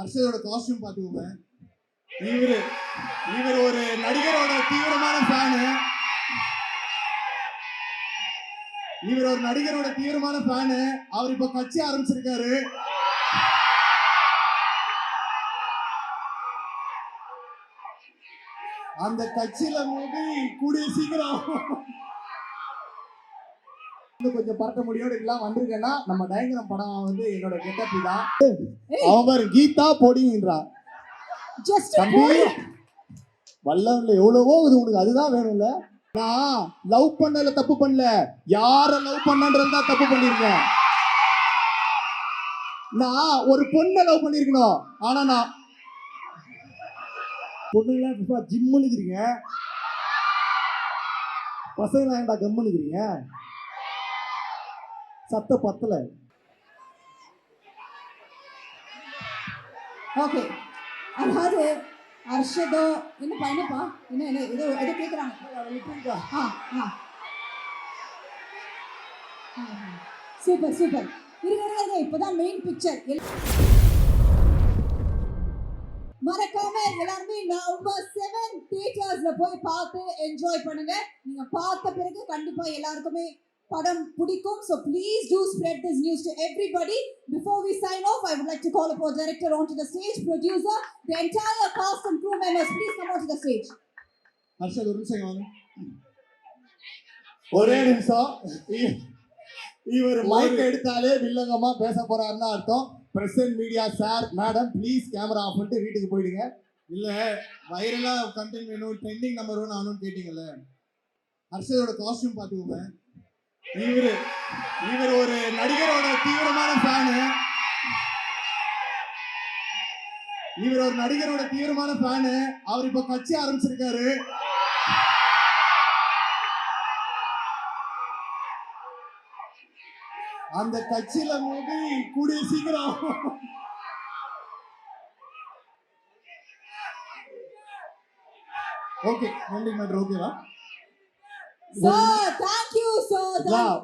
ஹர்ஷதோட costume பார்த்துக்கோங்க இவரு இவர் ஒரு நடிகரோட தீவிரமான ஃபேனு இவர் ஒரு நடிகரோட தீவிரமான ஃபேனு அவர் இப்ப கட்சி ஆரம்பிச்சிருக்காரு. அந்த கட்சியில மோதி கூடிய சீக்கிரம் கொஞ்சம் பறக்க முடியும் எல்லாம் வந்திருக்கேன்னா நம்ம டயங்கிரம் படம் வந்து என்னோட கெட்டப் தான். அவன் பாரு கீதா ஜஸ்ட் தம்பி வல்லவன்ல எவ்வளவோ இது உனக்கு அதுதான் வேணும்ல. நான் லவ் பண்ணல தப்பு பண்ணல. யார லவ் பண்ணன்றது தான் தப்பு பண்ணிருக்கேன் நான் ஒரு பொண்ணை லவ் பண்ணிருக்கணும் ஆனா நான் பொண்ணுங்களாம் சும்மா ஜிம்முன்னு இருக்கிறீங்க பசங்களாம் ஏன்டா கம்முன்னு இருக்கிறீங்க சத்த பத்தல. ஓகே அதாவது ஹர்ஷதோ என்னப்பா என்னப்பா? என்ன என்ன ஏதோ ஏதோ கேட்குறாங்க ஆ ஆ. சூப்பர் சூப்பர் இருங்க இருங்க இருங்க இப்போதான் மெயின் பிக்சர் மறக்காம எல்லாருமே நவம்பர் செவன் தியேட்டர்ஸ்ல போய் பார்த்து என்ஜாய் பண்ணுங்க. நீங்க பார்த்த பிறகு கண்டிப்பா எல்லாருக்குமே படம் பிடிக்கும். So please do spread this news to everybody before we sign off I would like to call upon director onto the stage producer the entire cast and crew members. Please come onto the stage. Harshad ஒரு நிமிஷம் வாங்க. ஒரே நிமிஷம். இவர் mic எடுத்தாலே வில்லங்கமா பேச போறாருன்னு அர்த்தம். Present media sir madam please camera off பண்ணிட்டு வீட்டுக்கு போயிடுங்க. இல்ல வைரலா கண்டென்ட் வேணும் ட்ரெண்டிங் நம்பர் ஒன் ஆகணும்னு கேட்டீங்கல்ல. ஹர்ஷதோட காஸ்டியூம் பார்த்துக்கோங்க. இவர் இவர் ஒரு நடிகரோட தீவிரமான ஃபேனு இவர் ஒரு நடிகரோட தீவிரமான ஃபேனு அவர் இப்ப கட்சி ஆரம்பிச்சிருக்காரு. அந்த கட்சியில மோதி கூடிய சீக்கிரம். ஓகே நன்றி மீட்டர் ஓகேவா?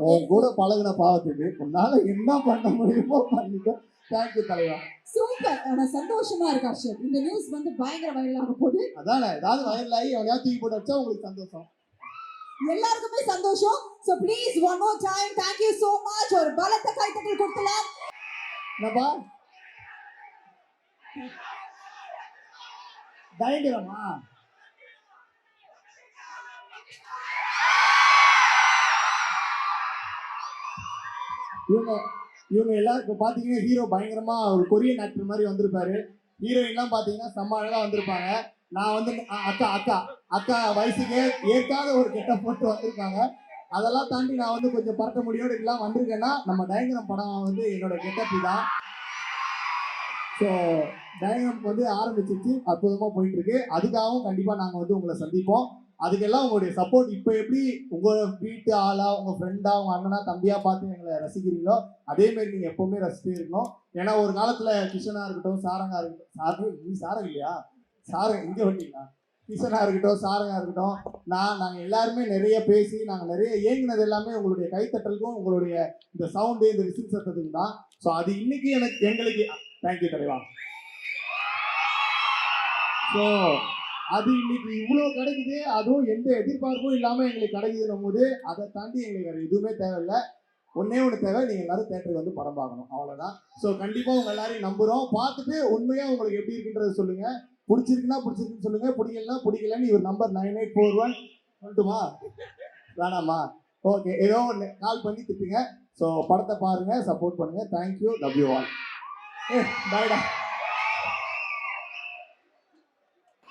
உன் கூட பழகுன பாவத்துக்கு உன்னால என்ன பண்ண முடியுமோ பண்ணிக்க. தேங்க்யூ தலைவா. சூப்பர் ஆனா சந்தோஷமா இருக்கு ஹர்ஷத் இந்த நியூஸ் வந்து பயங்கர வைரல் ஆக போகுது. அதானே ஏதாவது வயலாகி அவனையா தூக்கி போட்டு வச்சா உங்களுக்கு சந்தோஷம். எல்லாருக்குமே சந்தோஷம். So please one more time thank you so much. ஒரு பலத்த கைத்தட்டல் கொடுக்கலாம் என்னப்பா? பயங்கரமா இவங்க இவங்க எல்லாம் இப்போ பார்த்தீங்கன்னா ஹீரோ பயங்கரமாக ஒரு கொரியன் ஆக்டர் மாதிரி வந்திருப்பாரு. ஹீரோயின்லாம் பார்த்தீங்கன்னா செம்ம வந்திருப்பாங்க. நான் வந்து அக்கா அக்கா அக்கா வயசுக்கு ஏற்காத ஒரு கெட்ட போட்டு வந்திருக்காங்க. அதெல்லாம் தாண்டி நான் வந்து கொஞ்சம் பறக்க முடியும் எல்லாம் வந்திருக்கேன்னா நம்ம டயங்கரம் படம் வந்து என்னோட கெட்டப்பி தான். ஸோ டயக்ராம் வந்து ஆரம்பிச்சிச்சு அற்புதமாக போயிட்டு இருக்கு அதுக்காகவும் கண்டிப்பாக நாங்கள் வந்து உங்களை சந்திப்போம். அதுக்கெல்லாம் உங்களுடைய சப்போர்ட் இப்போ எப்படி உங்கள் வீட்டு ஆளா உங்கள் ஃப்ரெண்டா உங்கள் அண்ணனா தம்பியா பார்த்து எங்களை ரசிக்கிறீங்களோ அதே மாதிரி நீங்கள் எப்பவுமே ரசிச்சுட்டே இருக்கணும். ஏன்னா ஒரு காலத்தில் கிஷனா இருக்கட்டும் சாரங்கா இருக்கட்டும் சாரு நீ சாரங்க இல்லையா? சாரங்க இங்கே வந்தீங்களா? கிஷனா இருக்கட்டும் சாரங்கா இருக்கட்டும் நான் நாங்கள் எல்லாருமே நிறைய பேசி நாங்கள் நிறைய ஏங்கினது எல்லாமே உங்களுடைய கைத்தட்டலுக்கும் உங்களுடைய இந்த சவுண்டு இந்த விசில் சத்தத்துக்கு தான். ஸோ அது இன்னைக்கு எனக்கு எங்களுக்கு தேங்க்யூ தலைவா. ஸோ அது இன்னைக்கு இவ்வளோ கிடைக்குது அதுவும் எந்த எதிர்பார்ப்பும் இல்லாமல் எங்களுக்கு கிடைக்குதுன்னும் போது அதை தாண்டி எங்களுக்கு வேறு எதுவுமே தேவையில்லை. ஒன்னே ஒன்று தேவை நீங்கள் எல்லாரும் தேட்டருக்கு வந்து படம் பார்க்கணும். அவ்வளோதான் ஸோ கண்டிப்பாக உங்கள் எல்லாரையும் நம்புகிறோம் பார்த்துட்டு உண்மையாக உங்களுக்கு எப்படி இருக்குன்றத சொல்லுங்கள் பிடிச்சிருக்குன்னா பிடிச்சிருக்குன்னு சொல்லுங்கள் பிடிக்கலன்னா பிடிக்கலன்னு இவர் number nine eight four one சொல்லட்டுமா? வேணாமா? ஓகே ஏதோ ஒன்று கால் பண்ணி திட்டுங்க. ஸோ படத்தை பாருங்கள் சப்போர்ட் பண்ணுங்கள் thank you love you all ஏ பாய்டா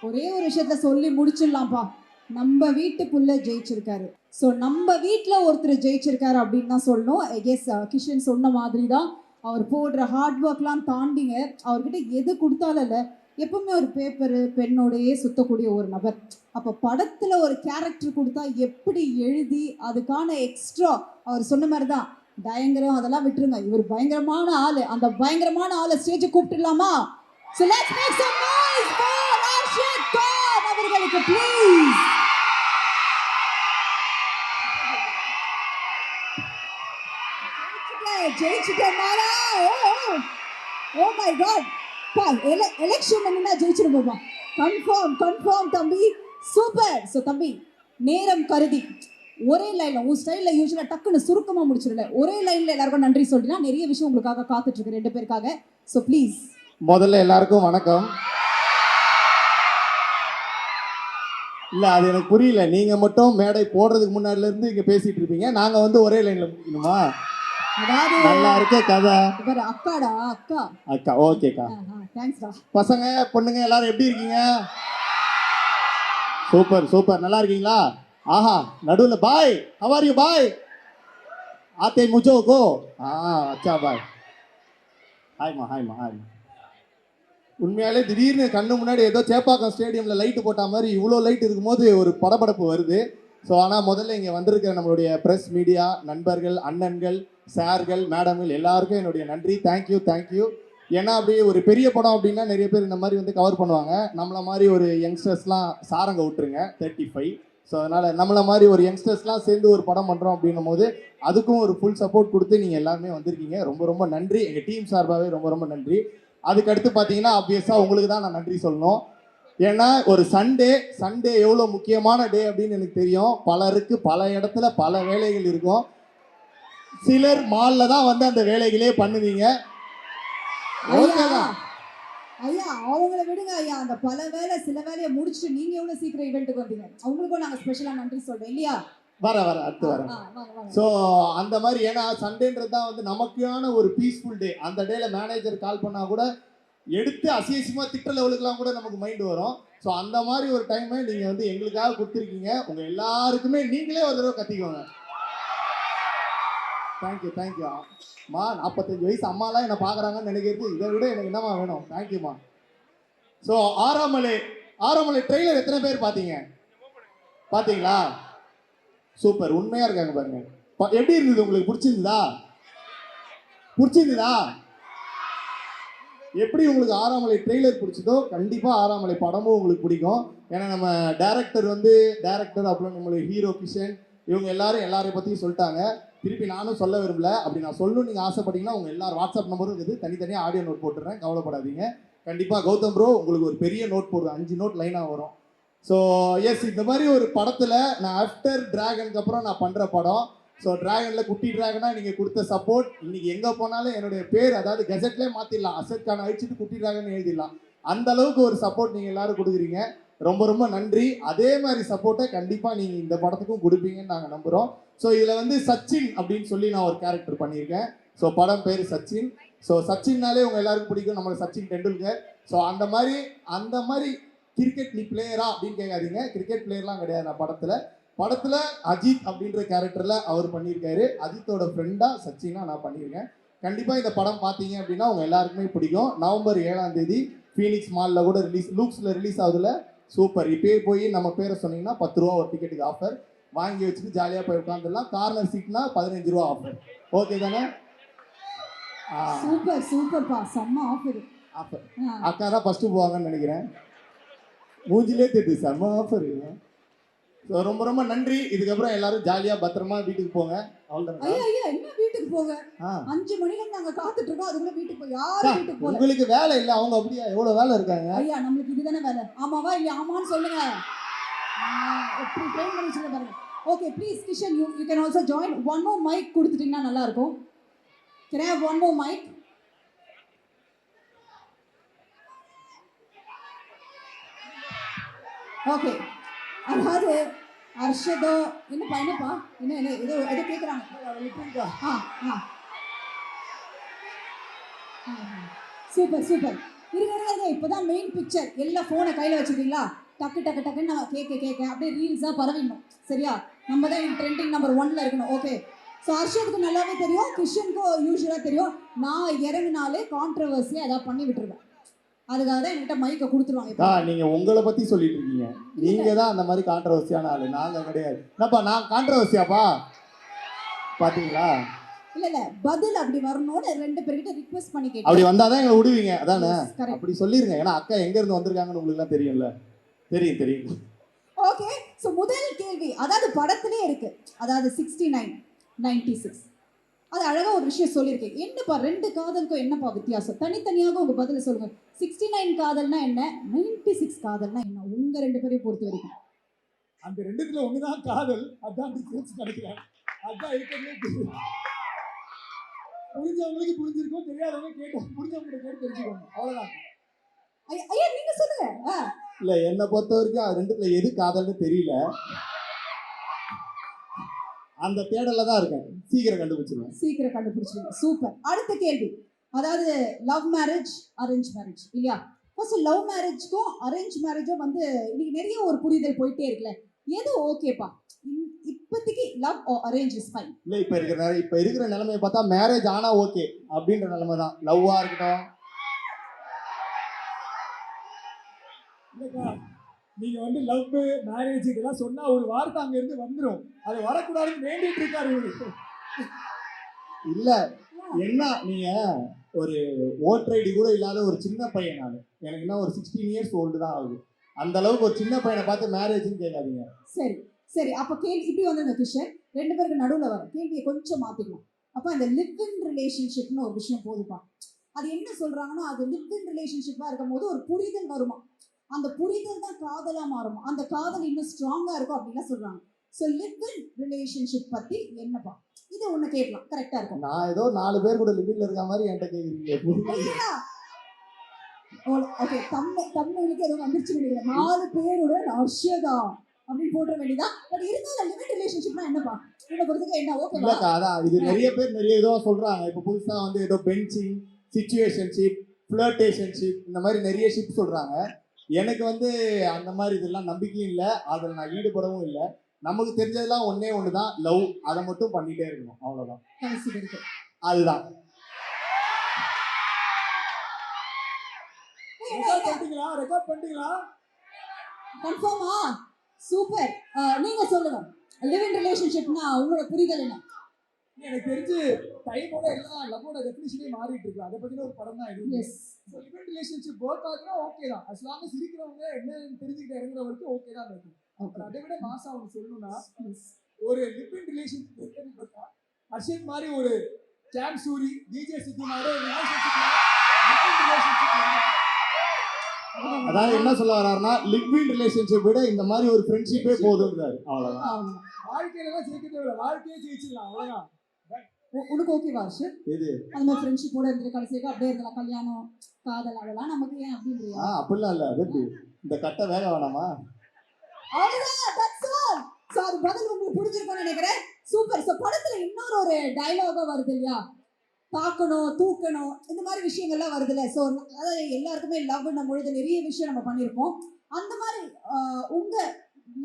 ஒரே ஒரு விஷயத்த சொல்லி முடிச்சிடலாம்ப்பா. நம்ம வீட்டுக்குள்ள ஜெயிச்சிருக்காரு. ஸோ நம்ம வீட்டில் ஒருத்தர் ஜெயிச்சிருக்காரு அப்படின்னு தான் சொல்லணும். Eh, எஸ் கிஷன் சொன்ன மாதிரி தான் அவர் போடுற ஹார்ட் ஒர்க்லாம் தாண்டிங்க. அவர்கிட்ட எது கொடுத்தாலும் இல்லை. எப்பவுமே ஒரு பேப்பரு பெண்ணோடையே சுத்தக்கூடிய ஒரு நபர். அப்போ படத்தில் ஒரு கேரக்டர் கொடுத்தா எப்படி எழுதி அதுக்கான எக்ஸ்ட்ரா அவர் சொன்ன மாதிரி தான் பயங்கரம் அதெல்லாம் விட்டுருங்க. இவர் பயங்கரமான ஆள். அந்த பயங்கரமான ஆளை ஸ்டேஜை கூப்பிட்டுலாமா ஸோ லெட்ஸ் மேக் சம் அவர்களுக்கு ப்ளீஸ் ஜெயிச்சுட்டேன் மாலா ஓ மை காட் பா எல எலெக்ஷன் நின்னா ஜெயிச்சிருப்போமா கன்ஃபார்ம் கன்ஃபார்ம் தம்பி. சூப்பர் ஸோ தம்பி நேரம் கருதி. ஒரே லைன்ல உன் ஸ்டைல்ல யூஸ்வலா டக்குன்னு சுருக்கமா முடிச்சிடல ஒரே லைன்ல எல்லாருக்கும் நன்றி சொல்லினா நிறைய விஷயம் உங்களுக்காக காத்துட்டு இருக்கு ரெண்டு பேருக்காக. ஸோ ப்ளீஸ் முதல்ல எல்லாருக்கும் வணக்கம். இல்ல அது எனக்கு புரியல. நீங்க மட்டும் மேடை போடுறதுக்கு முன்னாடில இருந்து இங்க பேசிட்டு இருப்பீங்க. நாங்க வந்து ஒரே லைன்ல முடிக்கணுமா அதாவது நல்லா இருக்க கதை. இவர் அக்காடா அக்கா. அக்கா ஓகேக்கா. தேங்க்ஸ்டா பசங்க பொண்ணுங்க எல்லாரும் எப்படி இருக்கீங்க? Super super. நல்லா இருக்கீங்களா? ஆஹா நடுவில் பாய் ஹவார் யூ பாய் ஆத்தே முஜோ கோ ஆ அச்சா பாய் ஹாய்மா ஹாய்மா ஹாய்மா உண்மையாலே திடீர்னு கண்ணு முன்னாடி ஏதோ சேப்பாக்கம் ஸ்டேடியமில் லைட்டு போட்ட மாதிரி இவ்வளோ லைட் இருக்கும்போது ஒரு படபடப்பு வருது. ஸோ ஆனால் முதல்ல இங்கே வந்திருக்கிற நம்மளுடைய ப்ரெஸ் மீடியா நண்பர்கள் அண்ணன்கள் சார்கள் மேடம்கள் எல்லாருக்கும் என்னுடைய நன்றி. தேங்க்யூ தேங்க்யூ ஏன்னா அப்படியே ஒரு பெரிய படம் அப்படின்னா நிறைய பேர் இந்த மாதிரி வந்து கவர் பண்ணுவாங்க. நம்மளை மாதிரி ஒரு யங்ஸ்டர்ஸ்லாம் சாரங்க விட்டுருங்க தேர்ட்டி ஃபைவ் ஸோ அதனால் நம்மளை மாதிரி ஒரு யங்ஸ்டர்ஸ்லாம் சேர்ந்து ஒரு படம் பண்ணுறோம் அப்படின்னும் போது அதுக்கும் ஒரு ஃபுல் சப்போர்ட் கொடுத்து நீங்கள் எல்லாருமே வந்திருக்கீங்க. ரொம்ப ரொம்ப நன்றி. எங்கள் டீம் சார்பாகவே ரொம்ப ரொம்ப நன்றி. அதுக்கு அடுத்து பார்த்தீங்கன்னா ஆப்வியஸாக உங்களுக்கு தான் நான் நன்றி சொல்லணும். ஏன்னா ஒரு சண்டே சண்டே எவ்வளோ முக்கியமான டே அப்படின்னு எனக்கு தெரியும். பலருக்கு பல இடத்துல பல வேலைகள் இருக்கும். சிலர் மாலில் தான் வந்து அந்த வேலைகளே பண்ணுவீங்க. ஐயா அவங்கள விடுங்க ஐயா. அந்த பல வேலை சில வேலையை முடிச்சுட்டு நீங்க எவ்வளவு சீக்கிரம் ஈவெண்ட்டுக்கு வந்தீங்க? அவங்களுக்கும் நாங்க ஸ்பெஷலா நன்றி சொல்றோம் இல்லையா? வர வர அடுத்து வாங்க. ஸோ அந்த மாதிரி ஏன்னா சண்டேன்றது தான் வந்து நமக்கான ஒரு பீஸ்ஃபுல் டே அந்த டேல மேனேஜர் கால் பண்ணா கூட எடுத்து அசியசியமாக திட்ட லெவலுக்குலாம் கூட நமக்கு மைண்ட் வரும். ஸோ அந்த மாதிரி ஒரு டைமை நீங்கள் வந்து எங்களுக்காக கொடுத்துருக்கீங்க. உங்கள் எல்லாருக்குமே நீங்களே ஒரு தடவை கத்திக்கோங்க. தேங்க்யூ தேங்க்யூ மா நாற்பத்தஞ்சு வயசு அம்மாலாம் என்னை பார்க்குறாங்கன்னு நினைக்கிறது. இதை விட எனக்கு என்னம்மா வேணும்? தேங்க்யூம்மா ஸோ ஆறாமலை ஆறாமலை ட்ரெய்லர் எத்தனை பேர் பார்த்தீங்க? பார்த்தீங்களா? சூப்பர். உண்மையா இருக்காங்க பாருங்க. ப- எப்படி இருந்தது உங்களுக்கு? பிடிச்சிருந்ததா? பிடிச்சிருந்ததா? எப்படி உங்களுக்கு ஆறாமலை ட்ரெய்லர் பிடிச்சதோ கண்டிப்பாக ஆறாமலை படமும் உங்களுக்கு பிடிக்கும். ஏன்னா நம்ம டேரக்டர் வந்து டேரக்டர் அப்புறம் நம்மளுடைய ஹீரோ கிஷன் இவங்க எல்லாரும் எல்லாரையும் பற்றியும் சொல்லிட்டாங்க. திருப்பி நானும் சொல்ல விரும்பல. அப்படி நான் சொல்லணும் நீங்கள் ஆசைப்பட்டீங்கன்னா உங்கள் எல்லாரும் வாட்ஸ்அப் நம்பரும் இருக்குது. தனித்தனியாக ஆடியோ நோட் போட்டுறேன். கவலைப்படாதீங்க. கண்டிப்பாக கௌதம் ப்ரோ உங்களுக்கு ஒரு பெரிய நோட் போடுவேன் அஞ்சு நோட் லைனாக வரும். ஸோ எஸ் இந்த மாதிரி ஒரு படத்தில் நான் ஆஃப்டர் டிராகனுக்கு அப்புறம் நான் பண்ணுற படம். ஸோ டிராகனில் குட்டி டிராகனாக நீங்கள் கொடுத்த சப்போர்ட் இன்னைக்கு எங்கே போனாலும் என்னுடைய பேர் அதாவது கெசட்லேயே மாற்றிடலாம் அசட் கான அழிச்சிட்டு குட்டி டிராகன் எழுதிடலாம். அந்த அளவுக்கு ஒரு சப்போர்ட் நீங்கள் எல்லாரும் கொடுக்குறீங்க. ரொம்ப ரொம்ப நன்றி. அதே மாதிரி சப்போர்ட்டை கண்டிப்பாக நீங்கள் இந்த படத்துக்கும் கொடுப்பீங்கன்னு நாங்கள் நம்புகிறோம் ஸோ இதில் வந்து சச்சின் அப்படின்னு சொல்லி நான் ஒரு கேரக்டர் பண்ணியிருக்கேன். ஸோ படம் பேர் சச்சின். ஸோ சச்சின்னாலே உங்கள் எல்லாருக்கும் பிடிக்கும். நம்மளுக்கு சச்சின் டெண்டுல்கர். ஸோ அந்த மாதிரி அந்த மாதிரி கிரிக்கெட் நீ பிளேயரா அப்படின்னு கேட்காதீங்க. கிரிக்கெட் பிளேயர்லாம் கிடையாது. நான் படத்தில் படத்தில் அஜித் அப்படின்ற கேரக்டரில் அவர் பண்ணியிருக்காரு. அஜித்தோட ஃப்ரெண்டாக சச்சினா நான் பண்ணியிருக்கேன். கண்டிப்பாக இந்த படம் பார்த்தீங்க அப்படின்னா உங்கள் எல்லாருக்குமே பிடிக்கும். நவம்பர் ஏழாம் தேதி ஃபீனிக்ஸ் மாலில் கூட ரிலீஸ் லூக்ஸில் ரிலீஸ் ஆகுதுல. சூப்பர் இப்பயே போய் நம்ம பேரை சொன்னீங்கன்னா பத்து ரூபா ஒரு டிக்கெட்டுக்கு ஆஃபர் வாங்கி வச்சுட்டு ஜாலியாக போய் உட்காந்துடலாம். கார்னர் சீட்னா பதினஞ்சு ரூபா ஆஃபர் ஓகே தானே? சூப்பர் சூப்பர்ப்பா செம்ம ஆஃபர் ஆஃபர் அக்கா தான் ஃபஸ்ட்டு போவாங்கன்னு நினைக்கிறேன். மூஞ்சிலே தெரியுது செம்ம ஆஃபர் ஸோ ரொம்ப ரொம்ப நன்றி. இதுக்கப்புறம் எல்லாரும் ஜாலியாக பத்திரமா வீட்டுக்கு போங்க. ஐயா ஐயா என்ன வீட்டுக்கு ஆ. அஞ்சு மணில நாங்க காத்துட்டு இருக்கோம். அதுக்குள்ள வீட்டுக்கு போய் அக்கா, வீட்டுக்கு போல உங்களுக்கு வேலை இல்லை. அவங்க அப்படியா? எவ்வளோ வேலை இருக்காங்க? ஐயா நம்மளுக்கு இதுதானே வேலை. ஆமாவா இல்லையா? ஆமான்னு சொல்லுங்க. எப்படி ட்ரெயின் பண்ணி வச்சுருக்க பாருங்க. Okay please Kishan you you can also join one more mic கொடுத்துட்டீங்கன்னா நல்லா இருக்கும். Can have one more mic okay அதாவது அர்ஷதோ என்னப்பா என்னப்பா என்ன என்ன ஏதோ ஏதோ கேட்குறாங்க ஆ ஆ. சூப்பர் சூப்பர் இருங்க இருங்க இருங்க இப்போதான் மெயின் பிக்சர் எல்லாம் ஃபோனை கையில் வச்சிருக்கீங்களா டக்கு டக்கு டக்குன்னு நம்ம கேட்க கேட்க அப்படியே ரீல்ஸாக பரவிடணும். சரியா? நம்ம தான் ட்ரெண்டிங் நம்பர் ஒன்ல இருக்கணும். ஓகே ஸோ ஹர்ஷத்துக்கு நல்லாவே தெரியும் கிஷனுக்கும் யூஸ்வலாக தெரியும். நான் இறங்கினாலே கான்ட்ரவர்சியாக ஏதாவது பண்ணி விட்டுருவேன். அதுக்காக தான் என்கிட்ட மைக்கை கொடுத்துருவாங்க அக்கா இப்போ நீங்க உங்களை பத்தி சொல்லிட்டு இருக்கீங்க. நீங்க தான் அந்த மாதிரி கான்ட்ரவர்சியான ஆளு. நாங்க கிடையாது. என்னப்பா நான் கான்ட்ரவர்சியாப்பா பாத்தீங்களா? இல்லை இல்லை. பதில் அப்படி வரணும்னு ரெண்டு பேர்கிட்ட ரிக்வெஸ்ட் பண்ணி அப்படி கேட்டேன் வந்தாதான் எங்களை விடுவீங்க. அதானே? அப்படி சொல்லிருங்க. ஏன்னா அக்கா எங்க இருந்து வந்திருக்காங்கன்னு உங்களுக்கு எல்லாம் தெரியும்ல. தெரியும் தெரியும். ஓகே ஸோ முதல் கேள்வி. அதாவது படத்திலே இருக்கு. அதாவது சிக்ஸ்டி நைன் நைன்டி சிக்ஸ் அது அழகா ஒரு விஷயம் சொல்லியிருக்கேன் என்னப்பா ரெண்டு காதலுக்கும் என்னப்பா வித்தியாசம்? தனித்தனியாக உங்க பதில சொல்லுங்க. சிக்ஸ்டி நைன் காதல்னா என்ன? நைன்டி சிக்ஸ் காதல்னா என்ன? உங்க ரெண்டு பேரையும் பொறுத்த வரைக்கும். அந்த ரெண்டுத்துல ஒண்ணுதான் காதல் அதான் டிஃபரன்ஸ் நினைக்கிறேன் அதான் இருக்கிறதே புரிஞ்சவங்களுக்கு புரிஞ்சிருக்கும் தெரியாதவங்க கேட்டு புரிஞ்சவங்க கேட்டு தெரிஞ்சுக்கோங்க. அவ்வளவுதான். ஐயா நீங்க சொல்லுங்க. இல்ல என்னை பொறுத்த வரைக்கும் அது ரெண்டுத்துல எது காதல்னு தெரியல. அந்த தேடல்ல தான் இருக்கேன். சீக்கிரம் கண்டுபிடிச்சிருவேன். சீக்கிரம் கண்டுபிடிச்சிருங்க. சூப்பர். அடுத்த கேள்வி. அதாவது லவ் மேரேஜ் அரேஞ்ச் மேரேஜ் இல்லையா? ஃபர்ஸ்ட் லவ் மேரேஜ்க்கும் அரேஞ்ச் மேரேஜும் வந்து இன்னைக்கு நிறைய ஒரு புரிதல் போயிட்டே இருக்குல்ல. எது ஓகேப்பா இப்போதைக்கு லவ் அரேஞ்ச் இஸ் ஃபைன் இல்ல இப்ப இருக்கிற இப்ப இருக்கிற நிலைமையை பார்த்தா மேரேஜ் ஆனா ஓகே அப்படின்ற நிலைமை தான். லவ்வா இருக்கட்டும். இல்லக்கா நீங்க வந்து லவ் மேரேஜ் இதெல்லாம் சொன்னா ஒரு வார்த்தை அங்க இருந்து வந்துரும். அது வரக்கூடாதுன்னு வேண்டிட்டு இருக்காரு இல்ல என்ன நீங்க ஒரு ஓட்டர் ஐடி கூட இல்லாத ஒரு சின்ன பையன் நான். எனக்கு என்ன ஒரு சிக்ஸ்டீன் இயர்ஸ் ஓல்டு தான் ஆகுது. அந்த அளவுக்கு ஒரு சின்ன பையனை பார்த்து மேரேஜ்னு கேட்காதீங்க. சரி சரி. அப்போ கேள்வி இப்படி வந்துருங்க கிஷன் ரெண்டு பேருக்கு நடுவில் வரும். கேள்வியை கொஞ்சம் மாற்றிக்கலாம் அப்போ அந்த லிவ் இன் ரிலேஷன்ஷிப்னு ஒரு விஷயம் போதுப்பா. அது என்ன சொல்கிறாங்கன்னா அது லிவ் இன் ரிலேஷன்ஷிப்பாக இருக்கும் போது ஒரு புரிதல் வருமா? அந்த புரிதல் தான் காதலாக மாறுமா? அந்த காதல் இன்னும் ஸ்ட்ராங்காக இருக்கும் அப்படின்லாம் சொல்கிறாங்க ஸோ லிவ் இன் ரிலேஷன்ஷிப் பற்றி என்னப்பா? இது ஒன்று கேட்கலாம். கரெக்டாக இருக்கும். நான் ஏதோ நாலு பேர் கூட லிமிட்ல இருக்க மாதிரி என்கிட்ட கேக்குறீங்க. ஓகே தமிழ் தமிழுக்கு எதுவும் வந்துருச்சு நினைக்கிறேன். நாலு பேரோட அர்ஷதா அப்படின்னு போட்டுற வேண்டியதா? பட் இருந்தாலும் லிமிட் ரிலேஷன்ஷிப்னா என்னப்பா? என்ன பொறுத்துக்கு என்ன ஓகேவா அதான் இது நிறைய பேர் நிறைய இதுவா சொல்றாங்க. இப்ப புதுசா வந்து ஏதோ பென்சிங் சிச்சுவேஷன்ஷிப் ஃபிளர்டேஷன்ஷிப் இந்த மாதிரி நிறைய ஷிப் சொல்றாங்க. எனக்கு வந்து அந்த மாதிரி இதெல்லாம் நம்பிக்கையும் இல்லை. அதில் நான் ஈடுபடவும் இல்லை. நமக்கு தெரிஞ்சதெல்லாம் ஒண்ணே ஒன்று தான் லவ் அதை மட்டும் பண்ணிட்டே இருக்கணும். அவ்வளோதான் அதுதான். ரெக்கார்ட் பண்ணிட்டீங்களா? ரெக்கார்ட் பண்ணிட்டீங்களா? கன்ஃபார்மா சூப்பர் நீங்க சொல்லுங்க. லிவ் இன் ரிலேஷன்ஷிப்னா உங்களோட புரிதல் என்ன? எனக்கு தெரிஞ்சு டைமோட எல்லாம் லவ்வோட டெஃபினிஷனே மாறிட்டு இருக்கு. அதை பத்தின ஒரு படம் தான் இது. எஸ் லிவ் ரிலேஷன்ஷிப் ஒர்க் ஆகுதுன்னா ஓகே தான். அஸ் லாங் இருக்கிறவங்க என்ன தெரிஞ்சுக்கிட்டு இறங்குற வரைக்கும் ஓகே தான் இருக்கும். ஓகே அதை விட மாசா அவங்க சொல்லணும்னா ஒரு இன் ரிலேஷன்ஷிப் ஹர்ஷத் மாதிரி ஒரு சாம் சூரி டிஜே சித்து மாதிரி அதாவது என்ன சொல்ல வர்றாருன்னா இன் ரிலேஷன்ஷிப் விட இந்த மாதிரி ஒரு ஃப்ரெண்ட்ஷிப்பே போதுன்றாரு அவ்வளோதான் வாழ்க்கையில எல்லாம் ஜெயிக்க தேவையில்ல வாழ்க்கையே ஜெயிச்சிடலாம் அவ்வளவுதான். உனக்கு ஓகேவா ஹர்ஷத் எது? அந்த மாதிரி ஃப்ரெண்ட்ஷிப்போட இருந்துட்டு கடைசியாக அப்படியே இருக்கலாம் கல்யாணம் காதல் அதெல்லாம் நமக்கு ஏன் அப்படின்றியா அப்படிலாம் இல்லை இந்த கட்டை வேக வேணாமா? அவ்வளவுதான் தட்ஸ் ஆல் சோ அது பதில் உங்களுக்கு பிடிச்சிருக்கும்னு நினைக்கிறேன். சூப்பர் சோ படத்துல இன்னொரு ஒரு டயலாகும் வருது இல்லையா? பார்க்கணும் தூக்கணும் இந்த மாதிரி விஷயங்கள்லாம் வருதுல்ல. ஸோ அதாவது எல்லாருக்குமே லவ்னும் பொழுது நிறைய விஷயம் நம்ம பண்ணியிருப்போம் அந்த மாதிரி உங்க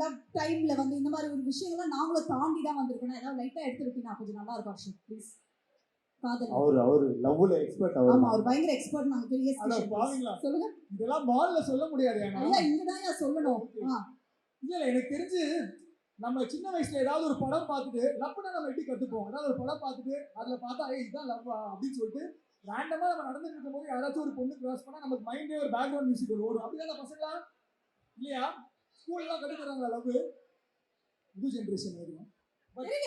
லவ் டைம்ல வந்து இந்த மாதிரி ஒரு விஷயங்கள்லாம் நாங்களும் தாண்டி தான் வந்திருக்கணும் ஏதாவது லைட்டா எடுத்துக்கிட்டீங்கன்னா கொஞ்சம் நல்லா இருக்கும் அர்ஷன் ப்ளீஸ் அவர் அவர் லவ்ல எக்ஸ்பர்ட் அவர். ஆமா அவர் பயங்கர எக்ஸ்பர்ட் நாங்க. சொல்லுங்க. இதெல்லாம் மால்ல சொல்ல முடியாது ஏன்னா. ஐயா இங்கதான் சொல்லணும். இல்ல எனக்கு தெரிஞ்சு நம்ம சின்ன வயசுல ஏதாவது ஒரு படம் பார்த்துட்டு லவ்னா நம்ம எப்படி கத்துப்போம்? ஏதாவது ஒரு படம் பார்த்துட்டு அதுல பார்த்தா ஏய் இதுதான் லவ்வா அப்படின்னு சொல்லிட்டு ரேண்டமா நம்ம நடந்துட்டு இருக்கும்போது யாராச்சும் ஒரு பொண்ணு கிராஸ் பண்ணா நமக்கு மைண்டே ஒரு பேக்ரவுண்ட் மியூசிக் ஓடும். அப்படிதானே பசங்களா? இல்லையா? ஸ்கூல்லாம் தராங்களா லவ்? புது ஜென்ரேஷன் வரும்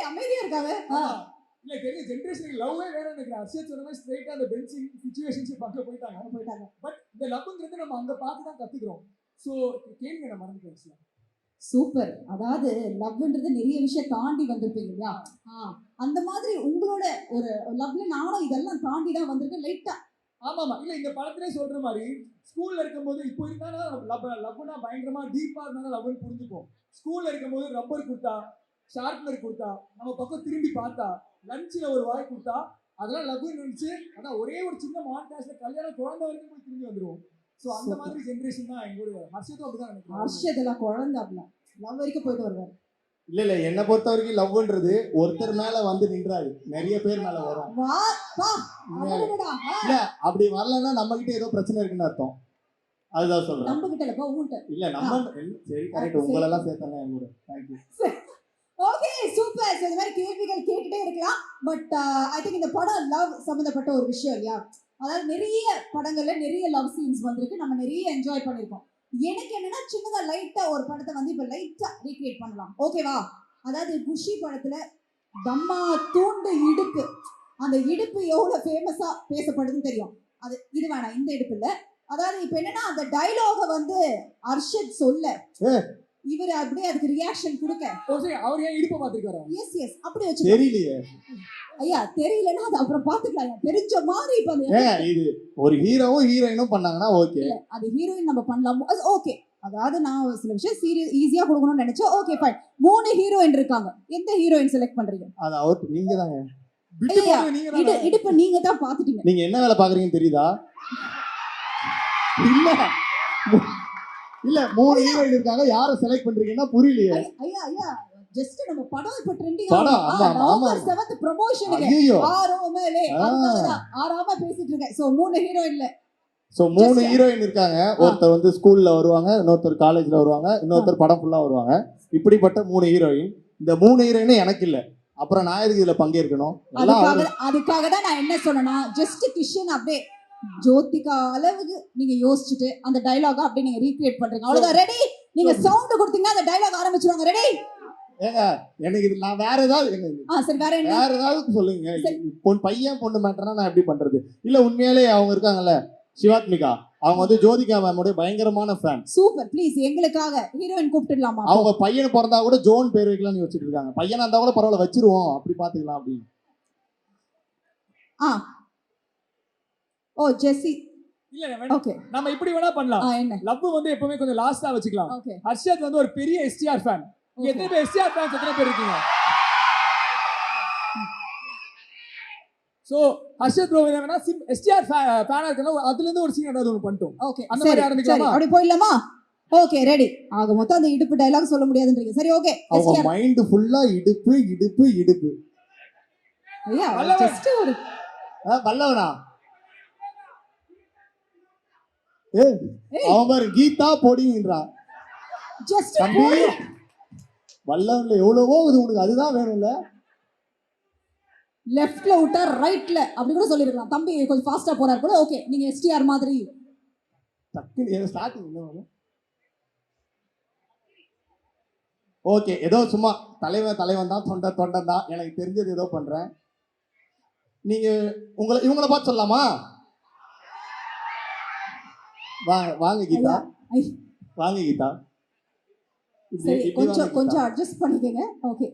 அமைதியா இருக்காங்க இல்ல பெரிய ஜென்ரேஷனுக்கு லவ்வே வேற நினைக்கிறேன். அர்ஷத் சொன்ன மாதிரி ஸ்ட்ரைட்டா அந்த பென்சிங் சிச்சுவேஷன்ஷிப் அங்க போயிட்டாங்க. போயிட்டாங்க. பட் இந்த லவ்ங்கிறது நம்ம அங்க பார்த்து தான் கத்துக்கிறோம். ஸோ கேள்வி நான் மறந்துட்டேன் actually. சூப்பர் அதாவது லவ்ன்றது நிறைய விஷயம் தாண்டி வந்திருப்பீங்க இல்லையா? ஆ, அந்த மாதிரி உங்களோட ஒரு லவ்ல நானும் இதெல்லாம் தாண்டி தான் வந்திருக்கேன் லைட்டா ஆமா இல்ல இந்த படத்திலே சொல்ற மாதிரி ஸ்கூல்ல இருக்கும்போது இப்போ இருந்தாலும் லவ் லவ்னா பயங்கரமா டீப்பா இருந்தாலும் லவ்னு புரிஞ்சுப்போம் ஸ்கூல்ல இருக்கும்போது ரப்பர் கொடுத்தா ஷார்ப்னர் கொடுத்தா நம்ம பக்கம் திரும்பி பார்த்தா லஞ்சில் ஒரு வாய் கொடுத்தா அதெல்லாம் லவ்னு நினைச்சு அதான் ஒரே ஒரு சின்ன மான்டாஸ்ல கல்யாணம் குழந்தை வரைக்கும் போய் திரும்பி வந்துருவோம். ஸோ அந்த. மாதிரி ஜென்ரேஷன் தான் எங்களுடைய ஹர்ஷத்தும் அப்படிதான் நினைக்கிறேன். ஹர்ஷதெல்லாம் குழந்தை அப்படிலாம் லவ் வரைக்கும் போயிட்டு வருவார். இல்ல இல்ல என்னை பொறுத்த வரைக்கும் லவ்ன்றது ஒருத்தர் மேல வந்து நின்றாரு. நிறைய பேர் மேல வரும். இல்ல அப்படி வரலன்னா நம்ம கிட்ட ஏதோ பிரச்சனை இருக்குன்னு அர்த்தம். அதுதான் சொல்றேன். நம்ம கிட்ட இல்லப்பா உங்கள்கிட்ட இல்ல நம்ம சரி கரெக்ட் உங்களெல்லாம் சேர்த்தலாம் என் கூட. தேங்க்யூ ஓகே சூப்பர் இந்த மாதிரி கேள்விகள் கேட்டுட்டே இருக்கலாம். பட் ஐ திங்க் இந்த படம் லவ் சம்மந்தப்பட்ட ஒரு விஷயம் இல்லையா? அதாவது நிறைய படங்கள்ல நிறைய லவ் சீன்ஸ் வந்திருக்கு. நம்ம நிறைய என்ஜாய் பண்ணியிருக்கோம் எனக்கு என்னன்னா சின்னதா லைட்டா ஒரு படத்தை வந்து இப்ப லைட்டா ரீக்ரியேட் பண்ணலாம். ஓகேவா அதாவது குஷி படத்துல தம்மா தூண்டு இடுப்பு. அந்த இடுப்பு எவ்வளவு ஃபேமஸா பேசப்படுதுன்னு தெரியும். அது இது வேணாம் இந்த இடுப்பு இல்ல. அதாவது இப்ப என்னன்னா அந்த டயலாக வந்து அர்ஷத் சொல்ல. இவர் அப்படியே அதுக்கு ரியாக்ஷன் கொடுக்க. அவர் ஏன் இடுப்பை பார்த்துருக்காரா? எஸ் எஸ் அப்படி வச்சு தெரியலையே. ஐயா தெரியலன்னா அது அப்புறம் பாத்துக்கலாம். தெரிஞ்ச மாதிரி இப்ப இது ஒரு ஹீரோவும் ஹீரோயினும் பண்ணாங்கன்னா ஓகே அது ஹீரோயின் நம்ம பண்ணலாம். ஓகே அதாவது நான் சில விஷயம் சீரியஸ் ஈஸியா கொடுக்கணும்னு நினைச்சேன். ஓகே ஃபைன் மூணு ஹீரோயின் இருக்காங்க. எந்த ஹீரோயின் செலக்ட் பண்றீங்க? அது அவர் நீங்க தாங்க. இடுப்பு நீங்க தான் பாத்துட்டீங்க நீங்க என்ன வேலை பாக்குறீங்கன்னு தெரியுதா? இல்ல. இல்ல மூணு ஹீரோயின் இருக்காங்க. யாரை செலக்ட் பண்றீங்கன்னா புரியலையே. ஐயா ஐயா. ஜஸ்ட் நம்ம படம் இப்ப ட்ரெண்டிங். நவம்பர் செவன்த் ப்ரமோஷனுக்கு ஐயோ ஆரோ மேலே ஆ. ஆறாம பேசிட்டு இருக்கேன். சோ மூணு ஹீரோயின்ல சோ மூணு ஹீரோயின் இருக்காங்க. ஒருத்தர் வந்து ஸ்கூல்ல வருவாங்க இன்னொருத்தர் காலேஜ்ல வருவாங்க இன்னொருத்தர் படம் ஃபுல்லா வருவாங்க. இப்படிப்பட்ட மூணு ஹீரோயின் இந்த மூணு ஹீரோயினும் எனக்கு இல்ல. அப்புறம் நான் எதுக்கு இதுல பங்கேற்கணும்? அதுக்காக அதுக்காக தான் நான் என்ன சொன்னேன்னா ஜஸ்ட் கிஷன் அப்படியே ஜோதிகா அளவுக்கு நீங்க யோசிச்சுட்டு அந்த டயலாக அப்படியே நீங்க ரீக்ரியேட் பண்றீங்க. அவ்வளவுதான். ரெடி நீங்க சவுண்ட் கொடுத்தீங்கன்னா அந்த டயலாக் ஆரம்பிச்சிருவாங்க. ரெடி எனக்கு இது நான் வேற ஏதாவது எனக்கு ஆ சரி வேற என்ன? வேற ஏதாவது சொல்லுங்க. பொன் பையன் பொண்ணு மேட்டர்னா நான் எப்படி பண்றது? இல்ல உண்மையாலே அவங்க இருக்காங்கல்ல சிவாத்மிகா அவங்க வந்து ஜோதிகா மேமோட பயங்கரமான ஃபேன் சூப்பர் ப்ளீஸ் எங்களுக்காக ஹீரோயின் கூப்பிட்டுடலாமா? அவங்க பையன் பிறந்தா கூட ஜோன் பேர் வைக்கலாம்னு வச்சுட்டு இருக்காங்க. பையனா இருந்தா கூட பரவாயில்ல வச்சிருவோம் அப்படி பாத்துக்கலாம் அப்படின்னு. ஆ. ஓ ஜெஸ்ஸி. இல்ல வேணாம். ஓகே நம்ம இப்படி வேணா பண்ணலாம். லவ் வந்து எப்பவுமே கொஞ்சம் லாஸ்டா வச்சுக்கலாம். ஓகே ஹர்ஷத் வந்து ஒரு பெரிய எஸ்டிஆர் ஃபேன் இங்க எத்தனை பேர் எஸ்டிஆர் ஃபேன்ஸ் எத்தனை பேர் இருக்கீங்க சோ ஹர்ஷத் ப்ரோ என்ன சிம் எஸ்டிஆர் ஃபேனா இருக்கனா அதுல இருந்து ஒரு சீன் ஏதாவது ஒன்று பண்ணிட்டோம். ஓகே அந்த மாதிரி ஆரம்பிக்கலாமா? அப்படி போயிடலாமா? ஓகே ரெடி ஆக மொத்தம் அந்த இடுப்பு டயலாக் சொல்ல முடியாதுன்றீங்க. சரி ஓகே அவங்க மைண்ட் ஃபுல்லா இடுப்பு இடுப்பு இடுப்பு. ஐயா. ஜஸ்ட் ஒரு வல்லவனா? ஏ. அவன் பாரு கீதா பொடிங்கிறான் ஜஸ்ட் வல்லவன்ல எவ்வளவோ இது உனக்கு அதுதான் வேணும்ல? லெஃப்ட்ல விட்டா ரைட்ல அப்படி கூட சொல்லிருக்கலாம். தம்பி கொஞ்சம் ஃபாஸ்டா போறாரு போல. ஓகே நீங்க எஸ்டிஆர் மாதிரி. டக்குன்னு ஸ்டார்டிங் என்ன ஓகே ஏதோ சும்மா தலைவன் தலைவன் தான் தொண்டை தொண்டன் தான். எனக்கு தெரிஞ்சது ஏதோ பண்றேன். நீங்க உங்களை இவங்கள பார்த்து சொல்லலாமா? வாங்க வாங்க கீதா. வாங்க கீதா. சரி கொஞ்சம். கொஞ்சம் அட்ஜஸ்ட் பண்ணிக்கங்க. ஓகே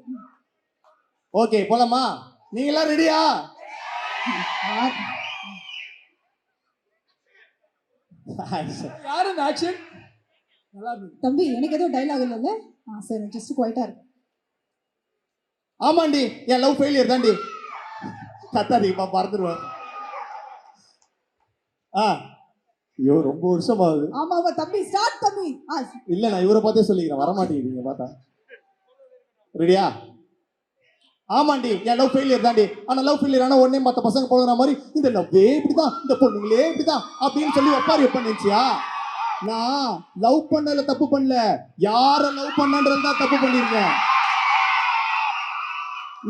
ஓகே போலாமா? நீங்க எல்லாம் ரெடியா யாரு இந்த ஆக்ஷன் நல்லா இருக்கு. தம்பி எனக்கு எதுவும் டைலாக் இல்லைல்ல? ஆ சரி ஜஸ்ட் குவைட்டா இருக்கு ஆமாண்டி என் லவ் ஃபெயிலியர் தாண்டி. கத்தாதீங்கப்பா பறந்துருவேன் ஆ. ஐயோ ரொம்ப வருஷம் ஆகுது ஆமா ஆமா தம்பி ஸ்டார்ட் தம்பி. இல்ல நான் இவரை பார்த்தே சொல்லிக்கிறேன். வர மாட்டேங்கிறீங்க பார்த்தா. ரெடியா ஆமாண்டி. என் லவ் ஃபெயிலியர் தாண்டி. ஆனா லவ் ஃபெயிலியர் ஆனா உடனே மத்த பசங்க போடுற மாதிரி இந்த லவ்வே இப்படிதான் இந்த பொண்ணுங்களே இப்படிதான் அப்படின்னு சொல்லி ஒப்பாரி நினைச்சியா? நான் லவ் பண்ணல தப்பு பண்ணல. யார லவ் பண்ணன்றது தான் தப்பு பண்ணிருக்கேன்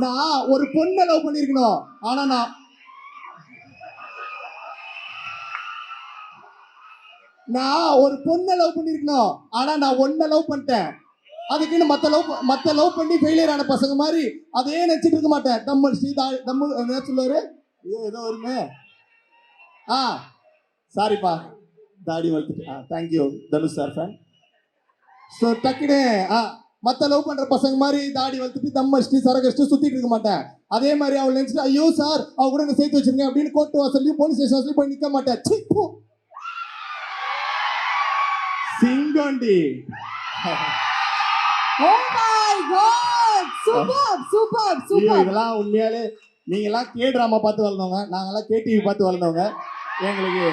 நான் ஒரு பொண்ணை லவ் பண்ணிருக்கணும் ஆனா நான் நான் ஒரு பொண்ணை லவ் பண்ணிருக்கணும். ஆனா நான் ஒன்ன லவ் பண்ணிட்டேன். அதுக்குன்னு மற்ற லவ் மற்ற லவ் பண்ணி ஃபெயிலியர் ஆன பசங்க மாதிரி அதே நினச்சிட்டு இருக்க மாட்டேன். தம்மு ஸ்ரீதா தம்மு என்ன சொல்லுவாரு? ஐயோ ஏதோ வருமே ஆ சாரிப்பா தாடி வளர்த்துட்டு ஆ thank you Dhanush sir fan so டக்குனு ஆ மற்ற லவ் பண்ணுற பசங்க மாதிரி தாடி வளர்த்துட்டு தம் அடிச்சுட்டு சரகடிச்சுட்டு சுற்றிட்டு இருக்க மாட்டேன். அதே மாதிரி அவள் நினைச்சிட்டு ஐயோ சார் அவ கூட என்ன சேர்த்து வச்சிருங்க அப்படின்னு கோர்ட் வாசல்லையும் போலீஸ் ஸ்டேஷன் வாசல்லையும் போய் நிற்க மாட்டேன். சிப்போ சிங்கண்டி ஓ my god super super super இதெல்லாம் உண்மையாலே நீங்க எல்லாம் கே டிராமா பார்த்து வளர்ந்தவங்க. நாங்கெல்லாம் கேடிவி பார்த்து வளர்ந்தவங்க. எங்களுக்கு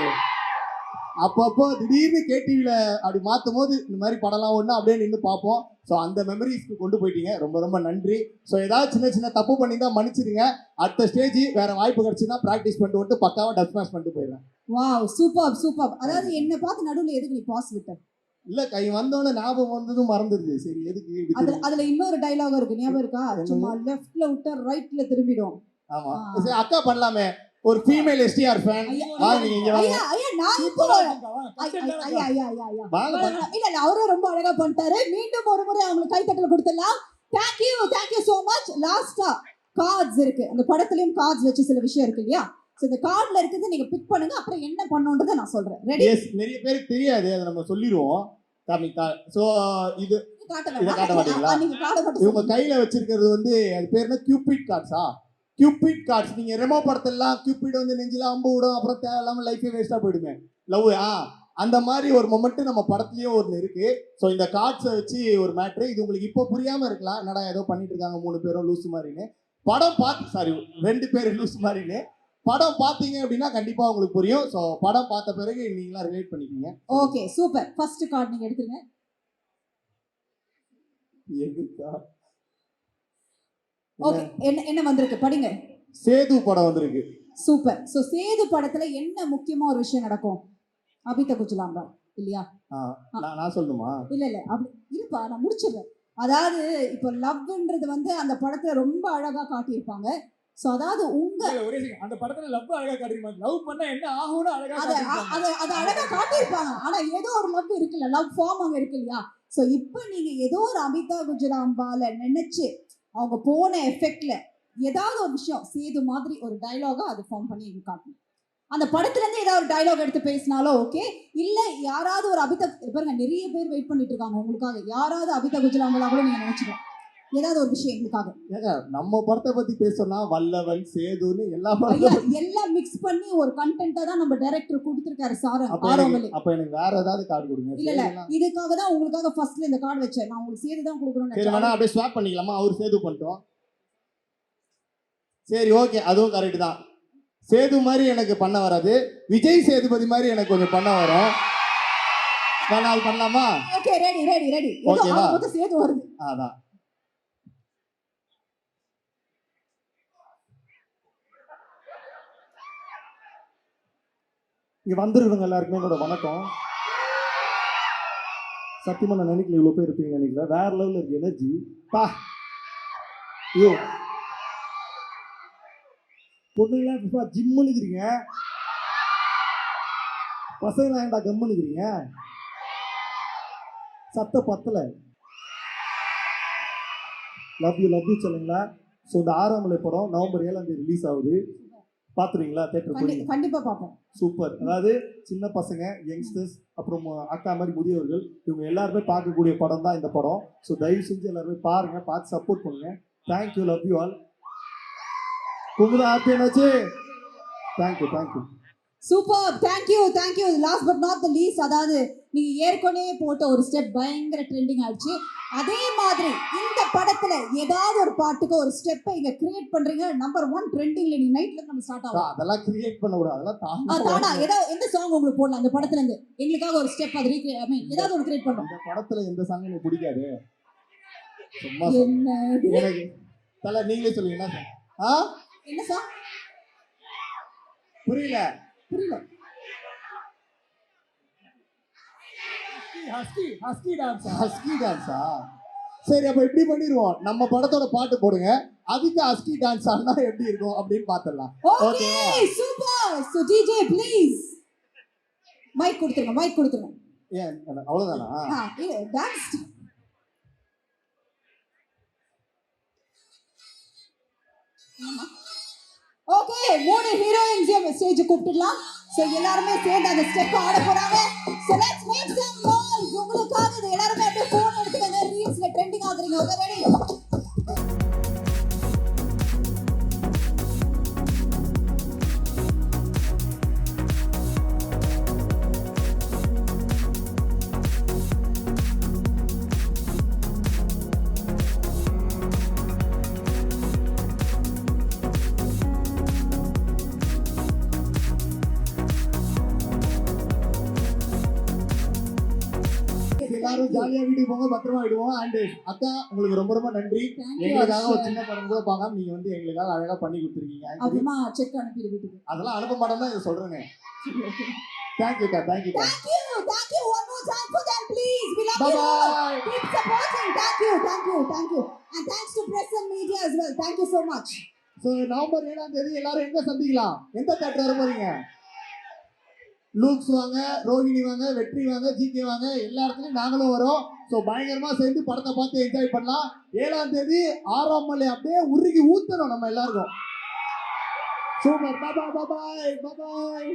அப்பப்போ திடீர்னு கேடிவில அப்படி மாத்தும் போது இந்த மாதிரி படம்லாம் ஒண்ணு அப்படியே நின்று பார்ப்போம். ஸோ அந்த மெமரிஸ்க்கு கொண்டு போயிட்டீங்க. ரொம்ப ரொம்ப நன்றி. ஸோ ஏதாவது சின்ன சின்ன தப்பு பண்ணியிருந்தா மன்னிச்சிடுங்க. அடுத்த ஸ்டேஜ் வேற வாய்ப்பு கிடைச்சுன்னா ப்ராக்டிஸ் பண்ணிட்டு வந்துட்டு பக்காவா டப் ஸ்மாஷ் பண்ணிட்டு போயிடுறேன் வாவ் சூப்பர் சூப்பர் அதாவது என்ன பார்த்து நடுவுல எதுக்கு நீ பாஸ் விட்ட? இல்ல கை வந்தோடனே ஞாபகம் வந்ததும் மறந்துடுது. சரி எதுக்கு அதுல அதுல இன்னொரு டைலாக் இருக்கு. ஞாபகம் இருக்கா? சும்மா லெஃப்ட்ல விட்டா ரைட்ல திரும்பிடும். ஆமா. ஆ. சரி அக்கா பண்ணலாமே. ஒரு ஃபீமேல் எஸ்டிஆர் ஃபேன் வாங்க நீங்க இங்க வாங்க. ஐயா ஐயா நான் இப்போ. ஐயா ஐயா ஐயா. இல்ல இல்ல அவரே ரொம்ப அழகா பண்ணிட்டாரு. மீண்டும் ஒரு முறை அவங்களுக்கு கைத்தட்டல் கொடுத்துடலாம். Thank you thank you so much லாஸ்டா கார்ட்ஸ் இருக்கு. அந்த படத்துலயும் கார்ட்ஸ் வச்சு சில விஷயம் இருக்கு இல்லையா? ஸோ இந்த கார்டில் இருக்கிறது நீங்க பிக் பண்ணுங்க. அப்புறம் என்ன பண்ணுன்றதை நான் சொல்றேன். ரெடி எஸ் நிறைய பேருக்கு தெரியாது. அதை நம்ம சொல்லிடுவோம். காமி ஸோ இது இதை காட்ட மாட்டீங்களா? இவங்க. கையில வச்சிருக்கிறது வந்து அது பேர் என்ன? கியூபிட் கார்ட்ஸா கியூபிட் கார்ட்ஸ் நீங்க ரெமோ படத்தெல்லாம் கியூபிட் வந்து நெஞ்சில அம்பு விடும் அப்புறம் தேவையில்லாம லைஃபே வேஸ்டா போயிடுமே. லவ் ஆ? அந்த மாதிரி ஒரு மொமெண்ட் நம்ம படத்துலயும் ஒன்று இருக்கு. ஸோ இந்த கார்ட்ஸை வச்சு ஒரு மேட்ரு இது உங்களுக்கு இப்போ புரியாம இருக்கலாம். என்னடா ஏதோ பண்ணிட்டு இருக்காங்க மூணு பேரும் லூசு மாதிரின்னு. படம் பார்த்து சாரி ரெண்டு பேர் லூசு மாதிரின்னு. படம் பார்த்தீங்க அப்படின்னா கண்டிப்பா உங்களுக்கு புரியும். ஸோ படம் பார்த்த பிறகு நீங்களா ரிலேட் பண்ணிக்கீங்க ஓகே சூப்பர் ஃபர்ஸ்ட் கார்டு நீங்க எடுத்துருங்க. எதுக்கா? ஓகே என்ன என்ன வந்திருக்கு? படிங்க. சேது படம் வந்திருக்கு. சூப்பர் ஸோ சேது படத்துல என்ன முக்கியமா ஒரு விஷயம் நடக்கும்? அபித குஜலாம்பா இல்லையா? நான் சொல்லணுமா இல்ல இல்ல அப்படி இருப்பா நான் முடிச்சிடுறேன். அதாவது இப்போ லவ்ன்றது வந்து அந்த படத்துல ரொம்ப அழகா காட்டியிருப்பாங்க. ஸோ அதாவது உங்க ஒரே. அந்த படத்துல லவ் அழகா காட்டிருப்பாங்க லவ் பண்ணா என்ன ஆகும்னு அழகா அத அத அழகா காட்டியிருப்பாங்க. ஆனா ஏதோ ஒரு லவ் இருக்குல்ல லவ் ஃபார்ம் அங்க இருக்கு இல்லையா? ஸோ இப்போ நீங்க ஏதோ ஒரு அமிதா குஜராம்பால நினைச்சு அவங்க போன எஃபெக்ட்ல ஏதாவது ஒரு விஷயம் சேது மாதிரி ஒரு டயலாகா அது ஃபார்ம் பண்ணி எங்களுக்கு காட்டணும். அந்த படத்துல இருந்து ஏதாவது ஒரு டயலாக் எடுத்து பேசினாலும் ஓகே இல்ல யாராவது ஒரு அபிதா பாருங்க நிறைய பேர் வெயிட் பண்ணிட்டு இருக்காங்க உங்களுக்காக. யாராவது அபிதா குஜராம்பலா கூட நீங்க நினைச்சுக்கலாம் ஏதாவது ஒரு விஷயம் எங்களுக்காக. ஏங்க நம்ம படத்தை பத்தி பேசணும்னா வல்லவன் சேதுன்னு எல்லா படத்தையும் எல்லாம் மிக்ஸ் பண்ணி ஒரு கண்டென்ட்டா தான் நம்ம டைரக்டர் கொடுத்துருக்காரு ஆரோமலி எனக்கு அப்ப எனக்கு வேற ஏதாவது கார்டு கொடுங்க. இல்ல, இல்ல. இதுக்காக தான் உங்களுக்காக ஃபர்ஸ்ட்ல இந்த கார்டு வச்சேன். நான் உங்களுக்கு சேர்த்து தான் கொடுக்கணும்னு சரி வேணா அப்படியே ஸ்வாப் பண்ணிக்கலாமா? அவர் சேது பண்ணிட்டோம். சரி ஓகே அதுவும் கரெக்ட் தான். சேது மாதிரி எனக்கு பண்ண வராது. விஜய் சேதுபதி மாதிரி எனக்கு கொஞ்சம் பண்ண வரும். அது பண்ணலாமா? ஓகே ரெடி ரெடி ரெடி ஓகேவா? சேர்த்து வருது. அதான். இங்க வந்திருக்கவங்க எல்லாருக்குமே என்னோட வணக்கம். சத்தியமா நான் நினைக்கல இவ்வளவு பேர் இருப்பீங்கன்னு நினைக்கல. வேற லெவல்ல இருக்கு எனர்ஜி. பா. ஐயோ பொண்ணுங்களா இப்போ ஜிம்முன்னு இருக்கிறீங்க பசங்களா ஏன்டா கம்முன்னு இருக்கிறீங்க சத்த பத்தல. லவ் யூ லவ் யூ சொல்லுங்களா? ஸோ இந்த ஆறாம் மலை படம் நவம்பர் ஏழாம் தேதி ரிலீஸ் ஆகுது. பார்த்துருவீங்களா தேட்டர் போய். கண்டி- கண்டிப்பா பார்ப்போம் சூப்பர். அதாவது சின்ன பசங்க யங்ஸ்டர்ஸ் அப்புறம் அக்கா மாதிரி முதியவர்கள் இவங்க எல்லாருமே பார்க்கக்கூடிய படம் தான் இந்த படம். ஸோ தயவு செஞ்சு எல்லாருமே பாருங்க பார்த்து சப்போர்ட் பண்ணுங்க. Thank you love you all Kumudha happy என்னாச்சு? Thank you thank you super thank you thank you last but not the least அதாவது நீங்க ஏற்கனவே போட்ட ஒரு ஸ்டெப் பயங்கர ட்ரெண்டிங் ஆயிடுச்சு. அதே மாதிரி இந்த படத்துல ஏதாவது ஒரு பாட்டுக்கு ஒரு ஸ்டெப்பை இங்க கிரியேட் பண்றீங்க. நம்பர் ஒன் ட்ரெண்டிங்ல நீங்க நைட்ல நம்ம ஸ்டார்ட் ஆகும் அதெல்லாம் கிரியேட் பண்ண கூடாது. அதெல்லாம் தானா? ஏதாவது எந்த சாங் உங்களுக்கு போடலாம்? அந்த படத்துல இருந்து. எங்களுக்காக ஒரு ஸ்டெப் அது ரீக்ரியேட் ஐ மீன் ஏதாவது ஒரு கிரியேட் பண்ணும் இந்த படத்துல எந்த சாங் எனக்கு பிடிக்காது? சும்மா எனக்கு தல நீங்களே சொல்லுங்க என்ன? ஆ? என்ன சாங் புரியல. புரியல. ஹஸ்கி ஹஸ்கி டான்ஸ் ஹஸ்கி டான்ஸா சரி அப்ப இப்படி பண்ணிடுவோம். நம்ம படத்தோட பாட்டு போடுங்க. அதுக்கு ஹஸ்கி டான்ஸ் ஆனா எப்படி இருக்கும் அப்படின்னு பாத்துடலாம். Okay super so DJ please mic கொடுத்துருங்க மைக் கொடுத்துருங்க. ஏன்? அவ்வளவுதானா? டான்ஸ் ஓகே மூணு ஹீரோயின்ஸ் ஸ்டேஜ் கூப்பிட்டுடலாம். சோ எல்லாருமே சேர்ந்து அந்த ஸ்டெப் ஆட போறாங்க. சோ லெட்ஸ் மேக் சம் உங்களுக்காக இது எல்லாருமே அப்படியே போன் எடுத்துக்கங்க ரீல்ஸ்ல ட்ரெண்டிங் ஆகுறீங்க. ஓகே ரெடி அண்ட் அக்கா உங்களுக்கு ரொம்ப ரொம்ப நன்றி எங்களுக்காக ஒரு சின்ன படம் கூட பார்க்காம நீங்க வந்து எங்களுக்காக அழகா பண்ணி கொடுத்துருக்கீங்க அப்புறமா செக் வீட்டுக்கு அதெல்லாம் அனுப்ப மாட்டோம் தான் இதை சொல்றேங்க you. all. bye. Keep supporting. Thank you, thank you, thank you. And thanks to press and media as well. Thank you so much. So November ஏழாம் தேதி எல்லாரும் எங்க சந்திக்கலாம் எந்த தேட்டர் வர போறீங்க லூக்ஸ் வாங்க ரோஹிணி வாங்க வெற்றி வாங்க ஜிகே வாங்க எல்லா இடத்துலயும் நாங்களும் வரோம். ஸோ பயங்கரமா சேர்ந்து படத்தை பார்த்து என்ஜாய் பண்ணலாம். ஏழாம் தேதி ஆறாம் மலை அப்படியே உருகி ஊத்தணும் நம்ம எல்லாருக்கும். சூப்பர் பாபாய் பாபாய் பாபாய்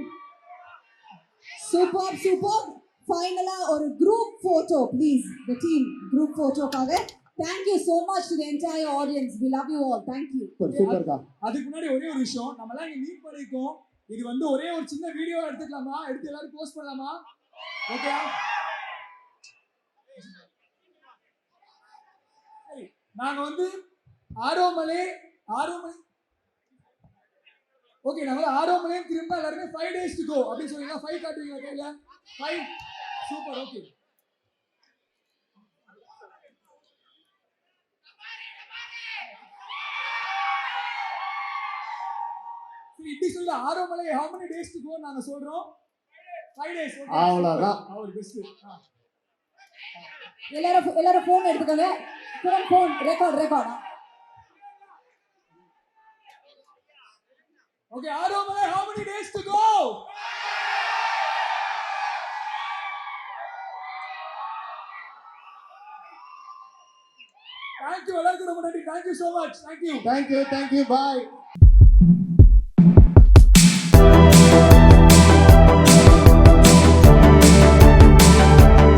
சூப்பர் சூப்பர் ஃபைனலா ஒரு group photo please the team group போட்டோக்காக thank you so much to the entire audience. We love you all. Thank you. Super அதுக்கு முன்னாடி ஒரே ஒரு விஷயம். நம்ம எல்லாம் இங்க மீட் பண்ணிருக்கோம் இது வந்து ஒரே ஒரு சின்ன வீடியோ எடுத்துக்கலாமா? எடுத்து எல்லாரும் போஸ்ட் பண்ணலாமா? ஓகே நாங்க வந்து ஆரோமலே ஆரோமலை. ஓகே நாங்க ஆரோமலையும் திரும்ப எல்லாருமே ஃபைவ் டேஸ் டு கோ அப்படின்னு சொல்லிங்களா ஃபைவ் காட்டுவீங்களா கையில? ஃபைவ் சூப்பர் ஓகே இப்படி சொல்ல ஆரோமலை how many days to go நாங்க சொல்றோம்? ஃபைவ் டேஸ் அவ்வளவுதான். அவர் பெஸ்ட் எல்லாரும் எல்லாரும் ஃபோன் எடுத்துக்கோங்க. Phone phone record record okay ஆரோமலை how many days to go? Thank you எல்லாருக்கும் ரொம்ப நன்றி. Thank you so much. Thank you thank you thank you bye